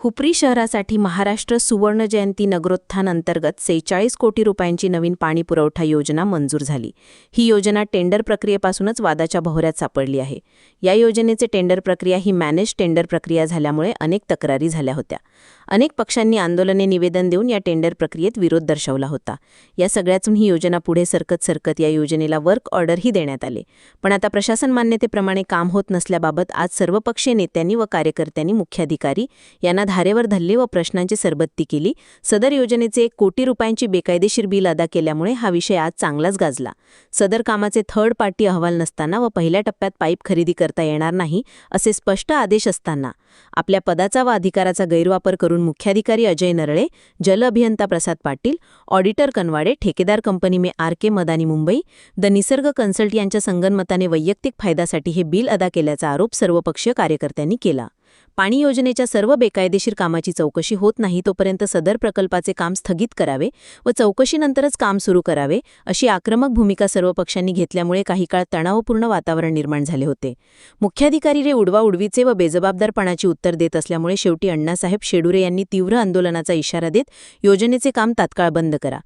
हुपरी शहरासाठी महाराष्ट्र सुवर्ण जयंती नगरोत्थान अंतर्गत सेहेचाळीस कोटी रुपयांची नवीन पाणी पुरवठा योजना मंजूर झाली. ही योजना टेंडर प्रक्रियेपासूनच वादाच्या भोवऱ्यात सापडली आहे. या योजनेचे टेंडर प्रक्रिया ही मॅनेज टेंडर प्रक्रिया झाल्यामुळे अनेक तक्रारी झाल्या होत्या. अनेक पक्षांनी आंदोलने निवेदन देऊन या टेंडर प्रक्रियेत विरोध दर्शवला होता. या सगळ्यातून ही योजना पुढे सरकत सरकत या योजनेला वर्क ऑर्डरही देण्यात आले. पण आता प्रशासन मान्यतेप्रमाणे काम होत नसल्याबाबत आज सर्वपक्षीय नेत्यांनी व कार्यकर्त्यांनी मुख्याधिकारी यांना धारेवर धल्ले व प्रश्नांची सरबत्ती केली. सदर योजनेचे एक कोटी रुपयांची बेकायदेशीर बिल अदा केल्यामुळे हा विषय आज चांगलाच गाजला. सदर कामाचे थर्ड पार्टी अहवाल नसताना व पहिल्या टप्प्यात पाईप खरेदी करता येणार नाही असे स्पष्ट आदेश असताना. आपल्या पदाचा व अधिकाराचा गैरवापर करून मुख्याधिकारी अजय नरळे जल अभियंता प्रसाद पाटील ऑडिटर कनवाडे ठेकेदार company may R K Madani Mumbai the Nisarg consult यांच्या संगनमताने वैयक्तिक फायद्यासाठी हे बिल अदा केल्याचा आरोप सर्वपक्षीय कार्यकर्त्यांनी केला. पाणी योजनेच्या सर्व बेकायदेशीर कामाची चौकशी होत नाही तोपर्यंत सदर प्रकल्पाचे काम स्थगित करावे व चौकशीनंतरच काम सुरू करावे अशी आक्रमक भूमिका सर्व पक्षांनी घेतल्यामुळे काही काळ तणावपूर्ण वातावरण निर्माण झाले होते. मुख्याधिकारी रे उडवा उडवीचे व बेजबाबदारपणाची उत्तर देत असल्यामुळे शेवटी अण्णासाहेब शेडुरे यांनी तीव्र आंदोलनाचा इशारा देत योजनेचे काम तात्काळ बंद करा.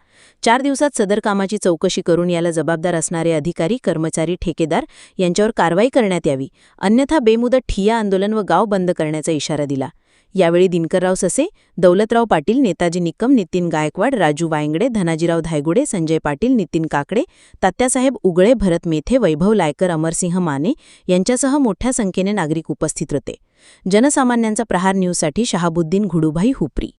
चार दिवसात सदर कामाची चौकशी करून याला जबाबदार असणारे अधिकारी कर्मचारी ठेकेदार यांच्यावर कारवाई करण्यात यावी. अन्यथा बेमुदत ठिया आंदोलन व गाव बंद करण्यात करण्याचा इशारा दिला. यावेळी दिनकरराव ससे दौलतराव पाटील नेताजी निकम नितीन गायकवाड राजू वायंगडे धनाजीराव धायगुडे संजय पाटील नितीन काकडे तात्यासाहेब उगळे भरत मेथे वैभव लायकर अमरसिंह माने यांच्यासह मोठ्या संख्येने नागरिक उपस्थित होते. जनसामान्यांचा प्रहार न्यूजसाठी शहाबुद्दीन घुडूभाई हुपरी.